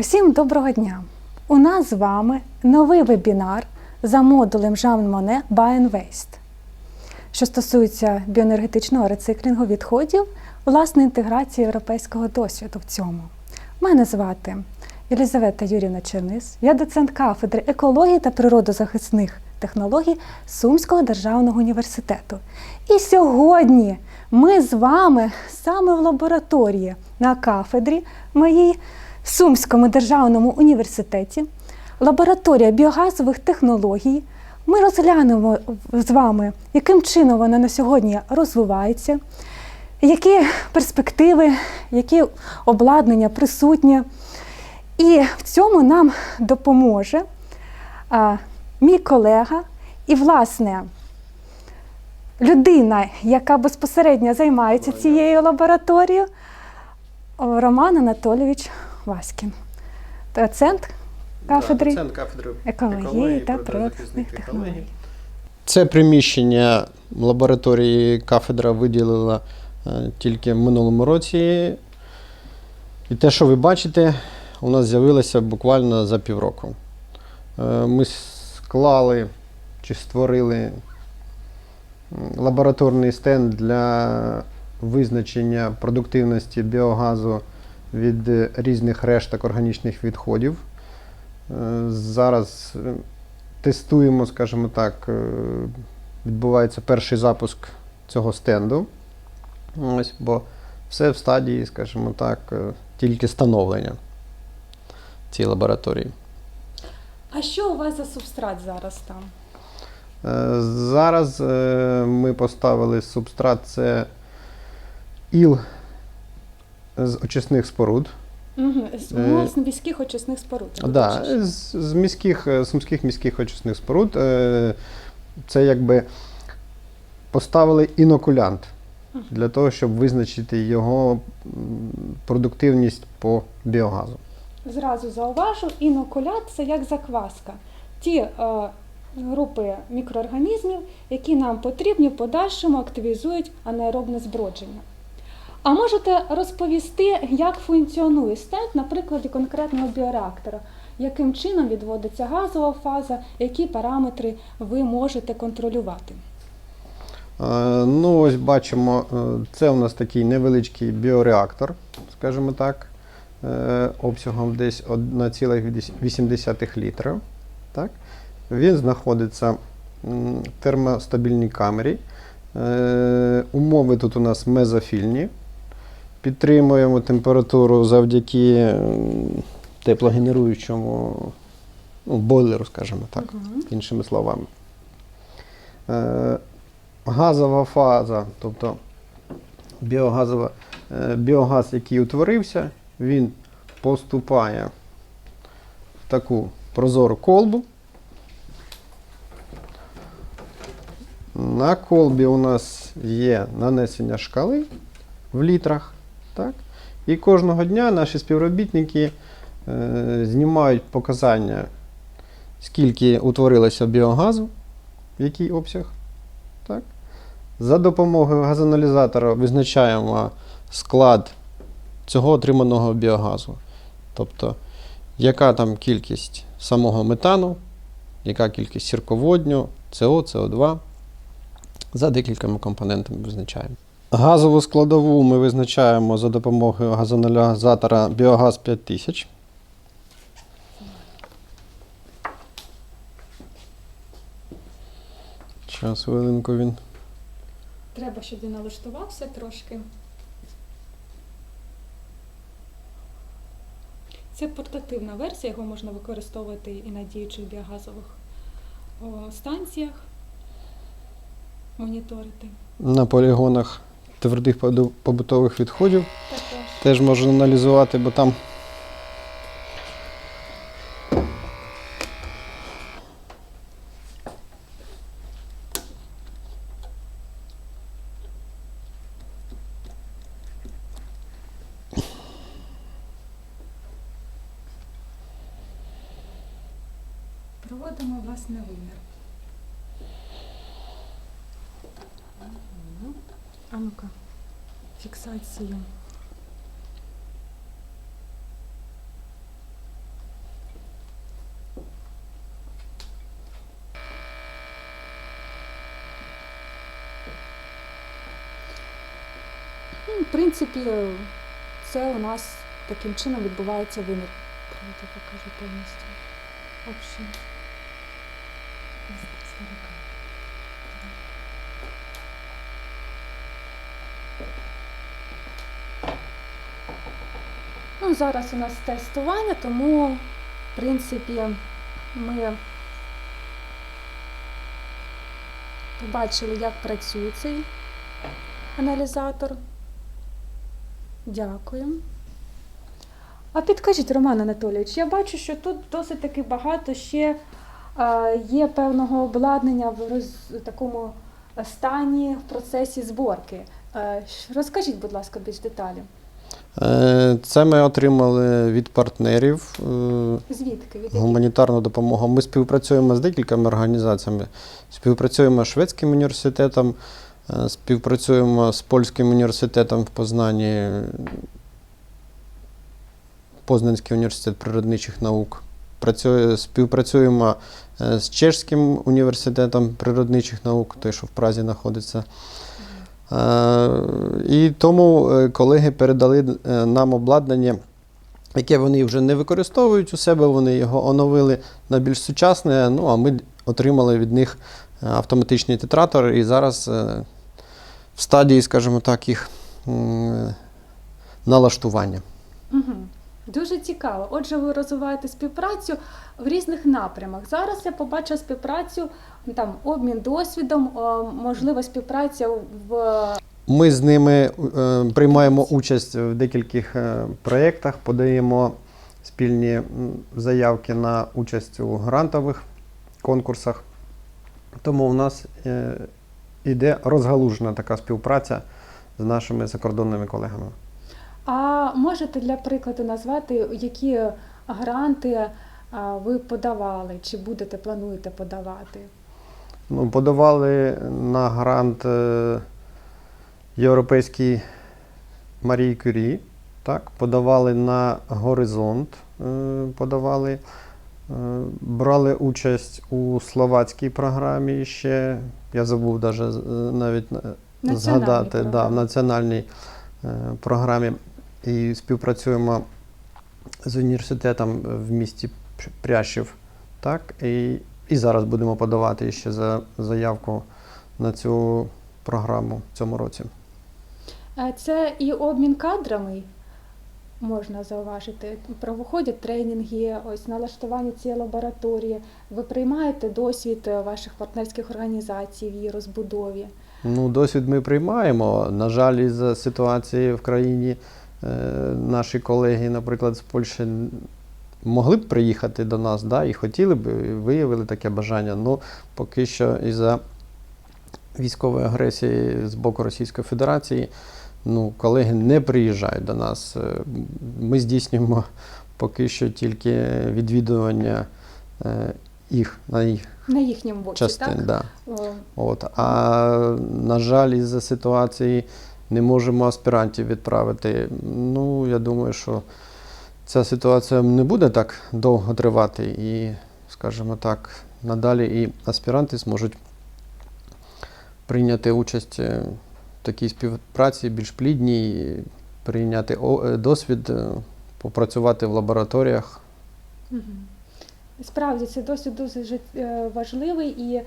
Усім доброго дня! У нас з вами новий вебінар за модулем Jean Monnet Buy and Waste, що стосується біоенергетичного рециклінгу відходів, власне інтеграції європейського досвіду в цьому. Мене звати Єлізавета Юрівна Чернис, я доцент кафедри екології та природозахисних технологій Сумського державного університету. І сьогодні ми з вами саме в лабораторії на кафедрі моїй Сумському державному університеті, лабораторія біогазових технологій. Ми розглянемо з вами, яким чином вона на сьогодні розвивається, які перспективи, які обладнання присутнє. І в цьому нам допоможе а, мій колега і, власне, людина, яка безпосередньо займається цією лабораторією, Роман Анатолійович Васькін, доцент кафедри Доцент кафедри екології та природозахисних природних технологій. Це приміщення лабораторії кафедра виділила е, тільки в минулому році. І те, що ви бачите, у нас з'явилося буквально за півроку. Е, Ми склали чи створили лабораторний стенд для визначення продуктивності біогазу від е, різних решток органічних відходів. Е, Зараз е, тестуємо, скажімо так, відбувається перший запуск цього стенду. Ось, бо все в стадії, скажімо так, тільки становлення цієї лабораторії. А що у вас за субстрат зараз там? Зараз ми поставили субстрат це іл з очисних споруд. Угу. З Е, міських очисних споруд. я Да, з, з міських, е, сумських міських очисних споруд. Е, Це якби поставили інокулянт для того, щоб визначити його продуктивність по біогазу. Зразу зауважу, інокулят це як закваска. Ті е, групи мікроорганізмів, які нам потрібні в подальшому активізують анаеробне збродження. А можете розповісти, як функціонує стенд на прикладі конкретного біореактора? Яким чином відводиться газова фаза, які параметри ви можете контролювати? Е, Ну, ось бачимо, е, це у нас такий невеличкий біореактор, скажімо так, е, обсягом десь 1,8 літра. Так? Він знаходиться в термостабільній камері. Умови тут у нас мезофільні. Підтримуємо температуру завдяки теплогенеруючому ну, бойлеру, скажімо так Мгм. іншими словами. Е, газова фаза, тобто біогазова, е, біогаз, який утворився, він поступає в таку прозору колбу. На колбі у нас є нанесення шкали в літрах. Так? І кожного дня наші співробітники е, знімають показання скільки утворилося біогазу, який обсяг. Так? За допомогою газоаналізатора визначаємо склад цього отриманого біогазу. Тобто, яка там кількість самого метану, яка кількість сірководню, СО, СО2. За декількома компонентами визначаємо. Газову складову ми визначаємо за допомогою газоаналізатора Біогаз 5000. Час хвилинку він. Треба, щоб він налаштувався трошки. Це портативна версія, його можна використовувати і на діючих біогазових станціях, моніторити. На полігонах твердих побутових відходів теж можна аналізувати, бо там Проводимо власне вимір. А ну-ка, фіксація. Ну, в принципі, це у нас таким чином відбувається вимір. Давайте покажу повністю. Общий. Ну, зараз у нас тестування, тому, в принципі, ми побачили, як працює цей аналізатор. Дякую. А підкажіть, Роман Анатолійович, я бачу, що тут досить таки багато ще е, є певного обладнання в роз, такому стані в процесі зборки. Е, розкажіть, будь ласка, більш деталі. Е, Це ми отримали від партнерів е, Звідки? Від гуманітарну допомогу. Ми співпрацюємо з декількома організаціями. Співпрацюємо з шведським університетом, е, співпрацюємо з польським університетом в Познані, Познанський університет природничих наук. Працює, співпрацюємо з Чешським університетом природничих наук, той, що в Празі знаходиться. Е, І тому е, колеги передали е, нам обладнання, яке вони вже не використовують у себе, вони його оновили на більш сучасне. Ну а ми отримали від них автоматичний тетратор і зараз в стадії, скажімо так, їх налаштування. Угу. Дуже цікаво. Отже, ви розвиваєте співпрацю в різних напрямах. Зараз я побачила співпрацю, там обмін досвідом, о, можливо, співпраця в Ми з ними е, приймаємо участь в декількох е, проєктах, подаємо спільні заявки на участь у грантових конкурсах. Тому у нас е, іде розгалужена така співпраця з нашими закордонними колегами. А можете для прикладу назвати, які гранти ви подавали, чи будете плануєте подавати? Ну, подавали на грант е, Європейський Марії Кюрі, так, подавали на Горизонт, е, подавали. Е, Брали участь у словацькій програмі ще. Я забув навіть на- Національні згадати да, в національній програмі. І співпрацюємо з університетом в місті Прящів. Так, і, і зараз будемо подавати ще за заявку на цю програму в цьому році. Е, Це і обмін кадрами можна зауважити. Проходять тренінги, ось налаштування цієї лабораторії. Ви приймаєте досвід е, ваших партнерських організацій в її розбудові. Ну, досвід ми приймаємо. На жаль, із ситуації в країні е, наші колеги, наприклад, з Польщі могли б приїхати до нас, да, і хотіли б, і виявили таке бажання. Ну, поки що із-за військової агресії з боку Російської Федерації, ну, колеги не приїжджають до нас. Е, Ми здійснюємо поки що тільки відвідування е, їх на їх На їхньому боці, частин. так? Да. О, От. А на жаль, із-за ситуації не можемо аспірантів відправити. Ну, я думаю, що ця ситуація не буде так довго тривати, і, скажімо так, надалі і аспіранти зможуть прийняти участь е, в такій співпраці більш плідній, прийняти е, досвід, е, попрацювати в лабораторіях. Справді це досить дуже важливий і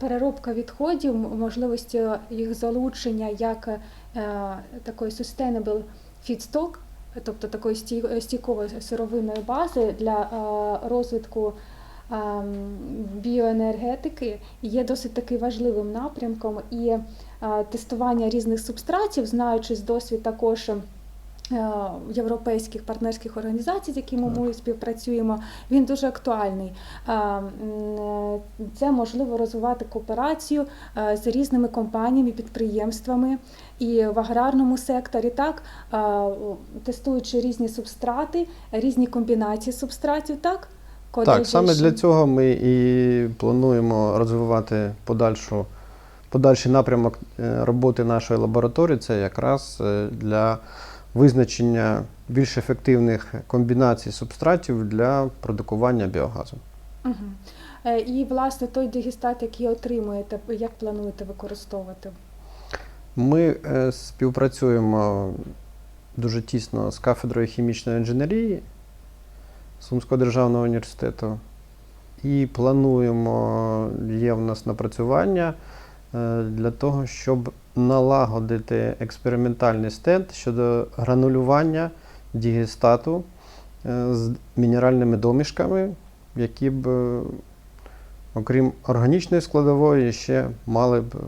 переробка відходів, можливості їх залучення як такої sustainable feedstock, тобто такої стійкової сировинної бази для е, розвитку ем, біоенергетики є досить таки важливим напрямком і е, тестування різних субстратів, знаючи з досвід також. Е, Європейських партнерських організацій, з якими ми співпрацюємо, він дуже актуальний. Е, Це можливо розвивати кооперацію е, з різними компаніями, підприємствами і в аграрному секторі, так тестуючи різні субстрати, різні комбінації субстратів, так Так, саме для цього ми і плануємо розвивати подальшу, подальший напрямок роботи нашої лабораторії. Це якраз для визначення більш ефективних комбінацій субстратів для продукування біогазу. Е, І власне той дегістат, який отримуєте, як плануєте використовувати? Ми е, співпрацюємо дуже тісно з кафедрою хімічної інженерії Сумського державного університету і плануємо, є в нас напрацювання е, для того, щоб налагодити експериментальний стенд щодо гранулювання дігестату е, з мінеральними домішками, які б, е, окрім органічної складової, ще мали б е,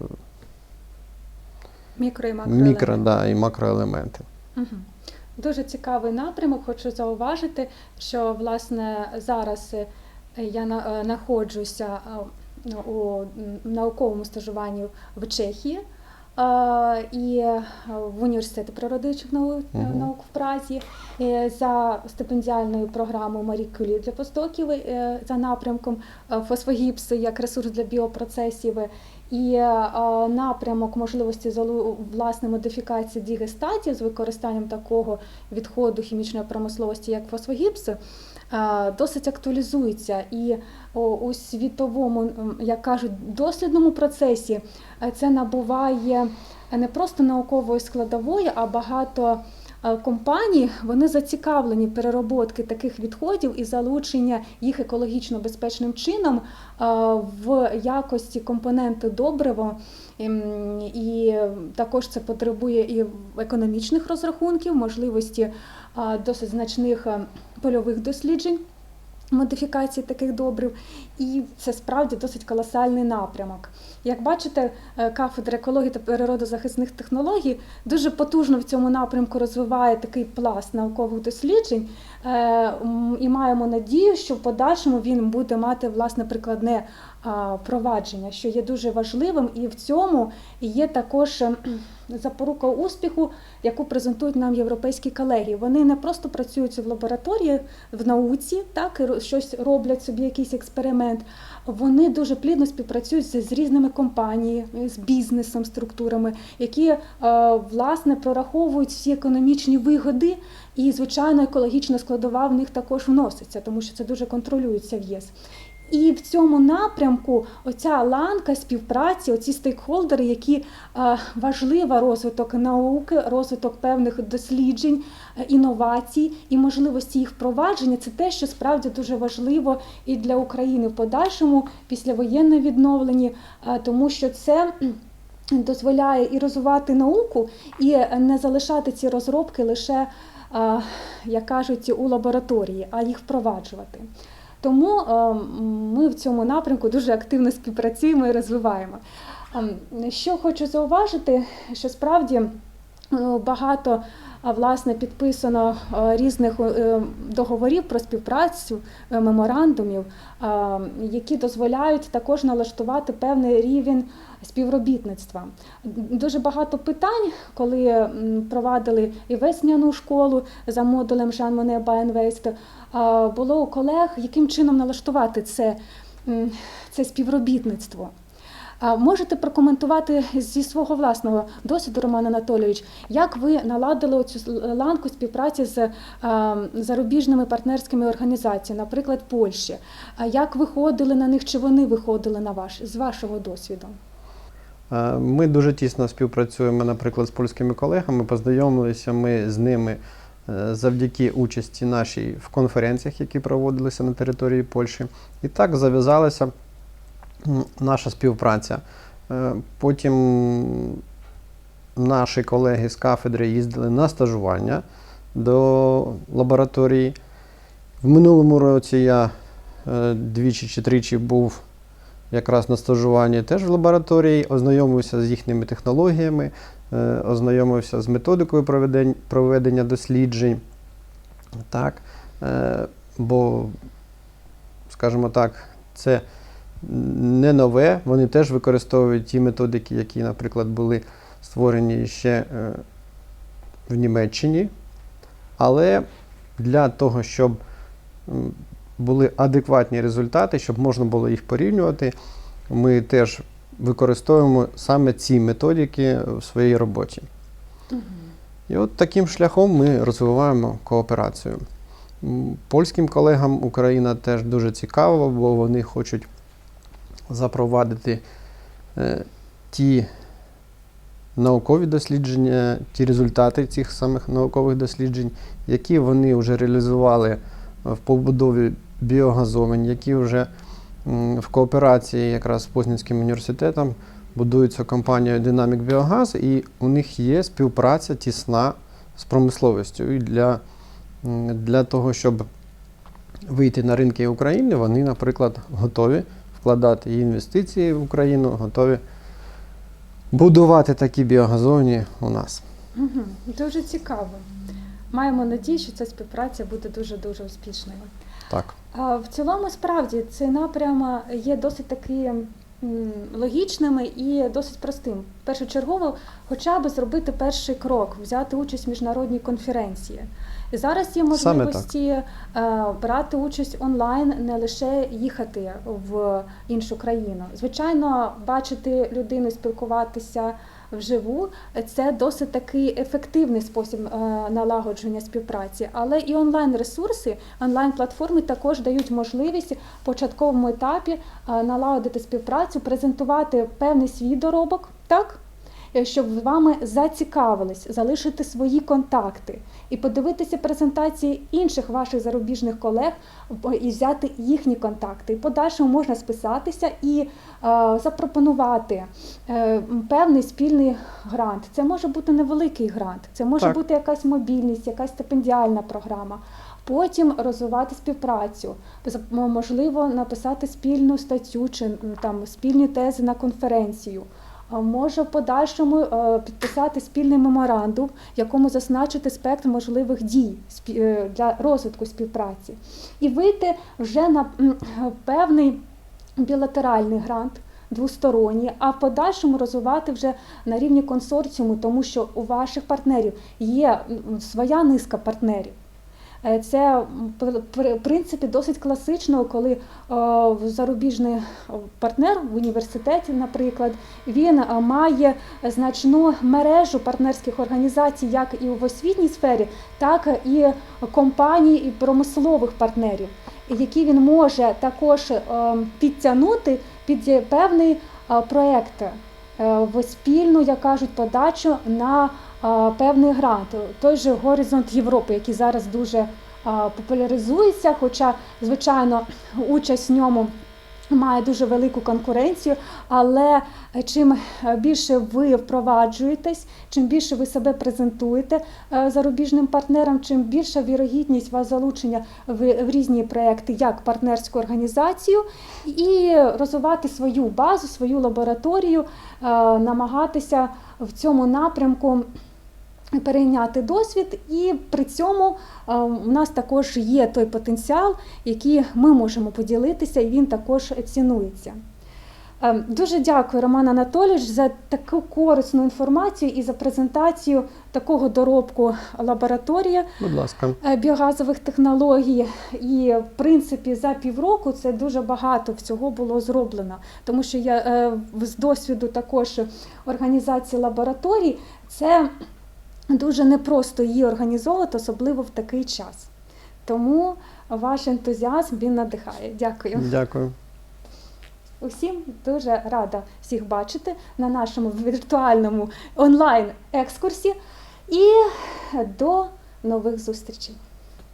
Мікро і мікро да, і макроелементи. Угу. Дуже цікавий напрямок. Хочу зауважити, що власне зараз я знаходжуся у науковому стажуванні в Чехії і е, в університеті природничих наук, Мгм. наук в Празі е, за стипендіальною програмою Марі Кюрі для постдоків е, за напрямком е, фосфогіпси як ресурс для біопроцесів. І е, напрямок можливості власне модифікації дігестатів з використанням такого відходу хімічної промисловості, як фосфогіпси, е, досить актуалізується. І у світовому, як кажуть, дослідному процесі е, це набуває не просто наукової складової, а багато. е, Компаній вони зацікавлені перероботки таких відходів і залучення їх екологічно безпечним чином е, в якості компоненти добрива. Ем, І також це потребує і економічних розрахунків, можливості е, досить значних е, польових досліджень. Модифікації таких добрив, і це справді досить колосальний напрямок. Як бачите, е, кафедра екології та природозахисних технологій дуже потужно в цьому напрямку розвиває такий пласт наукових досліджень, е, і маємо надію, що в подальшому він буде мати власне прикладне провадження, що є дуже важливим, і в цьому є також е, запорука успіху, яку презентують нам європейські колеги. Вони не просто працюють в лабораторії в науці, так і щось роблять собі, якийсь експеримент. Вони дуже плідно співпрацюють з, з різними компаніями, з бізнесом, структурами, які е, власне прораховують всі економічні вигоди, і звичайно екологічна складова в них також вноситься, тому що це дуже контролюється в ЄС. І в цьому напрямку оця ланка співпраці, оці стейкхолдери, які е, важлива розвиток науки, розвиток певних досліджень, е, інновацій і можливості їх впровадження, це те, що справді дуже важливо і для України в подальшому післявоєнне відновленні, е, тому що це. Дозволяє і розвивати науку, і не залишати ці розробки лише, як кажуть, у лабораторії, а їх впроваджувати. Тому е, ми в цьому напрямку дуже активно співпрацюємо і розвиваємо. Ем, Що хочу зауважити, що справді е, багато власне підписано е, різних договорів про співпрацю, меморандумів, які дозволяють також налаштувати певний рівень співробітництва. Дуже багато питань, коли провадили і весняну школу за модулем Жан Моне Байенвейст, було у колег, яким чином налаштувати це, це співробітництво. Можете прокоментувати зі свого власного досвіду, Роман Анатолійович, як ви наладили цю ланку співпраці з е, зарубіжними партнерськими організаціями, наприклад, Польщі? Як виходили на них, чи вони виходили на ваш з вашого досвіду? Е, Ми дуже тісно співпрацюємо, наприклад, з польськими колегами. Познайомилися ми з ними е, завдяки участі нашій в конференціях, які проводилися на території Польщі. І так зав'язалася наша співпраця. Е, Потім наші колеги з кафедри їздили на стажування до лабораторії. В минулому році я двічі чи тричі був якраз на стажуванні теж в лабораторії, ознайомився з їхніми технологіями, е, ознайомився з методикою проведення досліджень. Так, е, бо, скажімо так, це не нове, вони теж використовують ті методики, які, наприклад, були створені ще е, в Німеччині. Але для того, щоб були адекватні результати, щоб можна було їх порівнювати, ми теж використовуємо саме ці методики в своїй роботі. І от таким шляхом ми розвиваємо кооперацію. Польським колегам Україна теж дуже цікава, бо вони хочуть запровадити е, ті наукові дослідження, ті результати цих самих наукових досліджень, які вони вже реалізували в побудові біогазовень, які вже в кооперації якраз з Познанським університетом будуються компанією Dynamic Біогаз, і у них є співпраця тісна з промисловістю. І для, для того, щоб вийти на ринки України, вони, наприклад, готові вкладати інвестиції в Україну, готові будувати такі біогазовні у нас. Угу. Дуже цікаво. Маємо надію, що ця співпраця буде дуже дуже успішною. Так. В цілому, справді, цей напрям є досить таки м, логічним і досить простим. Першочергово, хоча б зробити перший крок, взяти участь в міжнародній конференції. І зараз є можливості е, брати участь онлайн, не лише їхати в іншу країну. Звичайно, бачити людину, спілкуватися вживу це досить такий ефективний спосіб е, налагодження співпраці. Але і онлайн ресурси, онлайн платформи також дають можливість в початковому етапі е, налагодити співпрацю, презентувати певний свій доробок, так? Е, Щоб з вами зацікавились, залишити свої контакти і подивитися презентації інших ваших зарубіжних колег і взяти їхні контакти. І в подальшому можна списатися і е, запропонувати е, певний спільний грант. Це може бути невеликий грант, це може Так. бути якась мобільність, якась стипендіальна програма. Потім розвивати співпрацю, можливо, написати спільну статтю чи там спільні тези на конференцію. Може в подальшому е, підписати спільний меморандум, в якому зазначити спектр можливих дій е, для розвитку співпраці, і вийти вже на певний білатеральний грант. Двосторонні, а в подальшому розвивати вже на рівні консорціуму, тому що у ваших партнерів є своя низка партнерів. Е, Це в принципі досить класично, коли зарубіжний партнер в університеті, наприклад, він е, має значну мережу партнерських організацій, як і в освітній сфері, так і компаній і промислових партнерів, які він може також е, підтягнути під певний проект в спільну, як кажуть, подачу на певний грант. Той же горизонт Європи, який зараз дуже популяризується, хоча, звичайно, участь в ньому має дуже велику конкуренцію, але чим більше ви впроваджуєтесь, чим більше ви себе презентуєте е, зарубіжним партнерам, чим більша вірогідність вас залучення в, в різні проекти, як партнерську організацію, і розвивати свою базу, свою лабораторію, е, намагатися в цьому напрямку перейняти досвід, і при цьому е, у нас також є той потенціал, який ми можемо поділитися, і він також цінується. Е, Дуже дякую, Роман Анатолійович, за таку корисну інформацію і за презентацію такого доробку лабораторії Будь ласка. е, біогазових технологій. І в принципі за півроку це дуже багато всього було зроблено, тому що я е, з досвіду також організації лабораторій це дуже непросто її організовувати, особливо в такий час. Тому ваш ентузіазм він надихає. Дякую. Дякую. Усім дуже рада всіх бачити на нашому віртуальному онлайн екскурсі і до нових зустрічей.